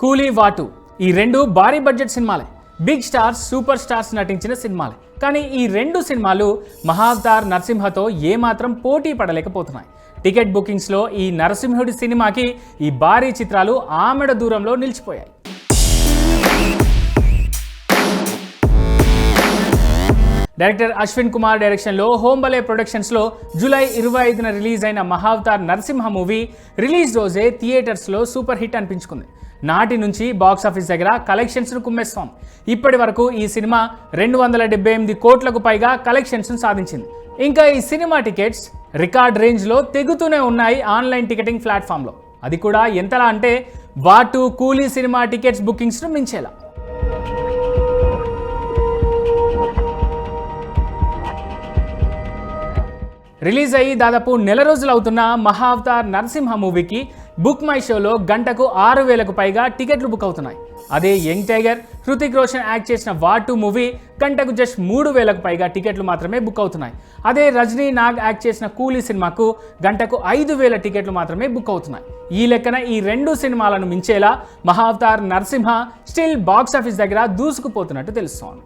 కూలీ వాటు. ఈ రెండు భారీ బడ్జెట్ సినిమాలే. బిగ్ స్టార్స్ సూపర్ స్టార్స్ నటించిన సినిమాలే. కానీ ఈ రెండు సినిమాలు మహావతార్ నరసింహతో ఏమాత్రం పోటీ పడలేకపోతున్నాయి. టికెట్ బుకింగ్స్లో ఈ నరసింహుడి సినిమాకి ఈ భారీ చిత్రాలు ఆమెడ దూరంలో నిలిచిపోయాయి. డైరెక్టర్ అశ్విన్ కుమార్ డైరెక్షన్లో హోంబలే ప్రొడక్షన్స్లో జూలై ఇరవై ఐదున రిలీజ్ అయిన మహావతార్ నరసింహ మూవీ రిలీజ్ రోజే థియేటర్స్లో సూపర్ హిట్ అనిపించుకుంది. నాటి నుంచి బాక్స్ ఆఫీస్ దగ్గర కలెక్షన్స్ను కుమ్మేస్తోంది. ఇప్పటి వరకు ఈ సినిమా రెండు వందల డెబ్బై ఎనిమిది కోట్లకు పైగా కలెక్షన్స్ను సాధించింది. ఇంకా ఈ సినిమా టికెట్స్ రికార్డ్ రేంజ్లో తెగుతూనే ఉన్నాయి ఆన్లైన్ టికెటింగ్ ప్లాట్ఫామ్లో. అది కూడా ఎంతలా అంటే వాటు కూలీ సినిమా టికెట్స్ బుకింగ్స్ను మించేలా. రిలీజ్ అయ్యి దాదాపు నెల రోజులు అవుతున్న మహావతార్ నరసింహ మూవీకి బుక్ మై షోలో గంటకు ఆరు వేలకు పైగా టికెట్లు బుక్ అవుతున్నాయి. అదే young tiger Hrithik Roshan act చేసిన వాటు మూవీ గంటకు జస్ట్ మూడు వేలకు పైగా టికెట్లు మాత్రమే బుక్ అవుతున్నాయి. అదే రజనీ నాగ్ యాక్ట్ చేసిన కూలీ సినిమాకు గంటకు ఐదు వేల టికెట్లు మాత్రమే బుక్ అవుతున్నాయి. ఈ లెక్కన ఈ రెండు సినిమాలను మించేలా Mahavatar Narasimha still box office దగ్గర దూసుకుపోతున్నట్టు తెలుస్తోంది.